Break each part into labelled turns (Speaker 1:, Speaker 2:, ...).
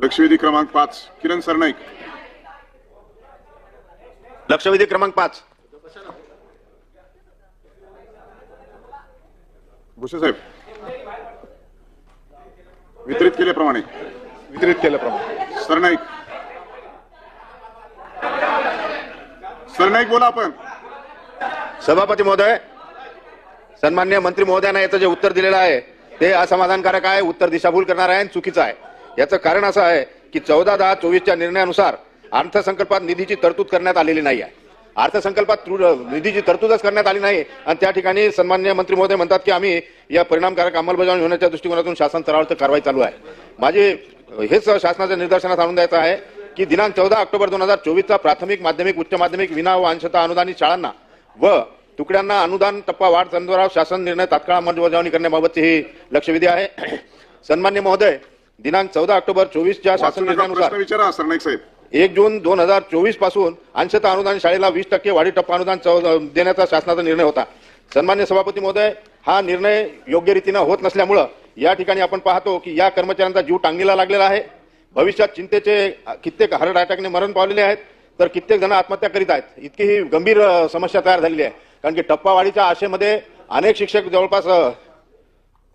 Speaker 1: लक्षवेधी क्रमांक पाच किरण सरनाईक.
Speaker 2: लक्षवेधी क्रमांक पाच.
Speaker 1: भुसे साहेब. वितरित केल्याप्रमाणे.
Speaker 3: वितरित केल्याप्रमाणे.
Speaker 1: सरनाईक. सरनाईक बोला आपण.
Speaker 2: सभापती महोदय सन्मान्य मंत्री महोदयांना याचं जे उत्तर दिलेलं आहे ते असमाधानकारक आहे उत्तर दिशाभूल करणार आहे आणि चुकीचं आहे. याचं कारण असं आहे की चौदा दहा चोवीसच्या निर्णयानुसार अर्थसंकल्पात निधीची तरतूद करण्यात आलेली नाही आहे. अर्थसंकल्पात निधीची तरतूदच करण्यात आली नाही आणि त्या ठिकाणी सन्मान्य मंत्री महोदय म्हणतात की आम्ही या परिणामकारक अंमलबजावणी होण्याच्या दृष्टिकोनातून शासन स्तरावर कारवाई चालू आहे. माझे हेच शासनाच्या निदर्शनात आणून द्यायचं आहे की दिनांक चौदा ऑक्टोबर दोन हजार चोवीसचा प्राथमिक माध्यमिक उच्च माध्यमिक विना व अनुदानित शाळांना व तुकड्यांना अनुदान टप्पा वाढ संदर्भात शासन निर्णय तात्काळ अंमलबजावणी करण्याबाबतची ही लक्षवेधी आहे. सन्मान्य महोदय दिनांक चौदा ऑक्टोबर चोवीसच्या शासन निर्णयानुसार एक जून दोन हजार चोवीसपासून अंशतः अनुदान शाळेला वीस टक्के वाढी टप्पा अनुदान देण्याचा शासनाचा निर्णय होता. सन्मान्य सभापती महोदय हा निर्णय योग्य रीतीनं होत नसल्यामुळं या ठिकाणी आपण पाहतो की या कर्मचाऱ्यांचा जीव टांगणीला लागलेला आहे. भविष्यात चिंतेचे कित्येक हार्ट अटॅकने मरण पावलेले आहेत. तर कित्येक जण आत्महत्या करीत आहेत. इतकी ही गंभीर समस्या तयार झालेली आहे. कारण की टप्पावाढीच्या आशेमध्ये अनेक शिक्षक जवळपास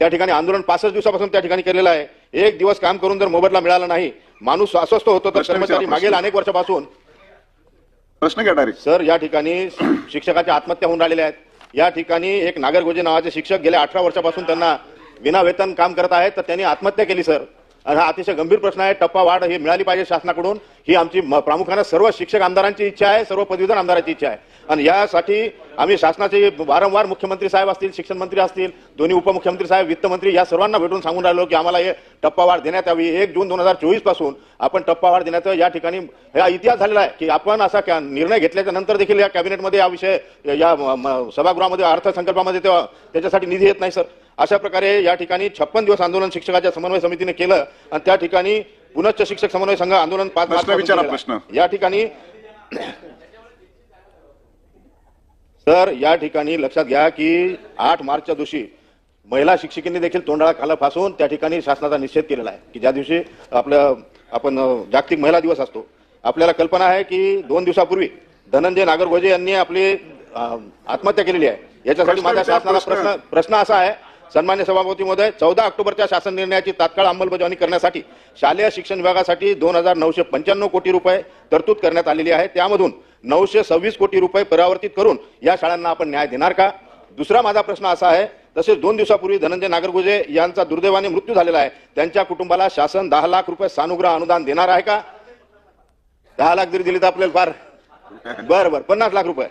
Speaker 2: त्या ठिकाणी आंदोलन पासष्ट दिवसापासून त्या ठिकाणी केलेलं आहे. एक दिवस काम करून जर मोबदला मिळाला नाही माणूस अस्वस्थ होतो तर कर्मचारी मागील. अनेक वर्षापासून.
Speaker 1: प्रश्न डायरेक्ट.
Speaker 2: सर या ठिकाणी शिक्षकाच्या आत्महत्या होऊन राहिलेल्या आहेत. या ठिकाणी एक नागरगोजे नावाचे शिक्षक गेल्या अठरा वर्षापासून त्यांना विना वेतन काम करत आहेत तर त्यांनी आत्महत्या केली सर. हा अतिशय गंभीर प्रश्न आहे टप्पा वाढ हे मिळाली पाहिजे शासनाकडून. ही आमची प्रामुख्यानं सर्व शिक्षक आमदारांची इच्छा आहे सर्व पदवीधर आमदारांची इच्छा आहे. आणि यासाठी आम्ही शासनाचे वारंवार मुख्यमंत्री साहेब असतील शिक्षण मंत्री असतील दोन्ही उपमुख्यमंत्री साहेब वित्तमंत्री या सर्वांना भेटून सांगून राहिलो की आम्हाला हे टप्पा वाढ देण्यात यावी. एक जून दोन हजार चोवीसपासून आपण टप्पा वाढ देण्याचं या ठिकाणी हा इतिहास झालेला आहे की आपण असा निर्णय घेतल्याच्या नंतर देखील या कॅबिनेटमध्ये या विषय या म- सभागृहामध्ये अर्थसंकल्पामध्ये तेव्हा त्याच्यासाठी निधी येत नाही सर. अशा प्रकारे या ठिकाणी छप्पन दिवस आंदोलन शिक्षकाच्या समन्वय समितीने केलं आणि त्या ठिकाणी पुनश्च शिक्षक समन्वय संघ आंदोलन पाच
Speaker 1: प्रश्न विचारा.
Speaker 2: या ठिकाणी सर या ठिकाणी लक्षात घ्या की आठ मार्चच्या दिवशी महिला शिक्षिकेंनी देखील तोंडाळा खाला फासून त्या ठिकाणी शासनाचा निषेध केलेला आहे की ज्या दिवशी आपलं आपण जागतिक महिला दिवस असतो आपल्याला कल्पना आहे की दोन दिवसापूर्वी धनंजय नागरगोजे यांनी आपली आत्महत्या केलेली आहे याच्यासाठी माझ्या शासनाला.
Speaker 1: प्रश्न
Speaker 2: प्रश्न असा आहे सन्मान्य सभापती महोदय चौदा ऑक्टोबरच्या शासन निर्णयाची तात्काळ अंमलबजावणी करण्यासाठी शालेय शिक्षण विभागासाठी दोन हजार नऊशे पंच्याण्णव कोटी रुपये तरतूद करण्यात आलेली आहे. त्यामधून नऊशे सव्वीस कोटी रुपये परावर्तित करून या शाळांना आपण न्याय देणार का? दुसरा माझा प्रश्न असा आहे तसेच दोन दिवसापूर्वी धनंजय नागरगुजे यांचा दुर्दैवाने मृत्यू झालेला आहे. त्यांच्या कुटुंबाला शासन दहा लाख रुपये सानुग्रह अनुदान देणार आहे का? दहा लाख जरी दिले तर आपल्याला फार बर बर पन्नास लाख रुपये.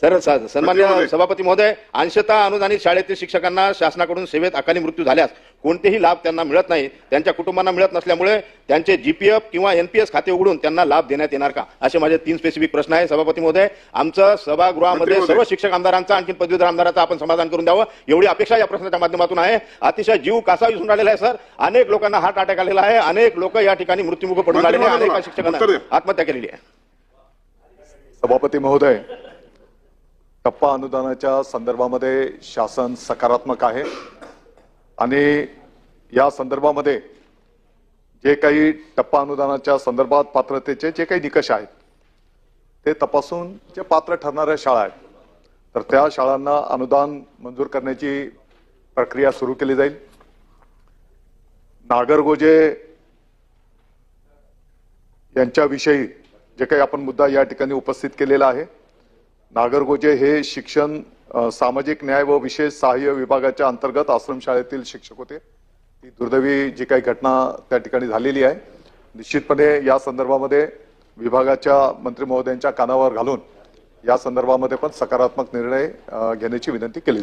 Speaker 2: सर सन्मान्य
Speaker 1: महोदय.
Speaker 2: सभापती महोदय अंशतः अनुदानित शाळेतील शिक्षकांना शासनाकडून सेवेत अकाली मृत्यू झाल्यास कोणतेही लाभ त्यांना मिळत नाही त्यांच्या कुटुंबांना मिळत नसल्यामुळे त्यांचे जीपीएफ किंवा एनपीएस खाते उघडून त्यांना लाभ देण्यात येणार का असे माझे तीन स्पेसिफिक प्रश्न आहे सभापती महोदय आमचं सभागृहामध्ये. सर्व शिक्षक आमदारांचा आणखी पदवीधर आमदारांचा आपण समाधान करून द्यावं एवढी अपेक्षा या प्रश्नाच्या माध्यमातून आहे अतिशय जीव कासा विसून राहिलेला आहे सर अनेक लोकांना हार्ट अटॅक आलेला आहे अनेक लोक या ठिकाणी मृत्यूमुख पडून.
Speaker 1: महोदय,
Speaker 2: अनेक शिक्षकांना. आत्महत्या केलेली आहे
Speaker 3: सभापती महोदय टप्पा अनुदानाच्या संदर्भामध्ये शासन सकारात्मक आहे. आणि या संदर्भामध्ये जे काही टप्पा अनुदानाच्या संदर्भात पात्रतेचे जे काही निकष आहेत ते तपासून जे पात्र ठरणाऱ्या शाळा आहेत तर त्या शाळांना अनुदान मंजूर करण्याची प्रक्रिया सुरू केली जाईल. नागरगोजे यांच्याविषयी जे काही आपण मुद्दा या ठिकाणी उपस्थित केलेला आहे नागरगोजे हे शिक्षण सामाजिक न्याय व विशेष सहाय्य विभागाच्या अंतर्गत आश्रमशाळेतील शिक्षक होते. ती दुर्दैवी जी काही घटना त्या ठिकाणी झालेली आहे. निश्चितपणे या संदर्भामध्ये विभागाच्या मंत्री महोदयांच्या कानावर घालून या संदर्भामध्ये पण सकारात्मक निर्णय घेण्याची विनंती केली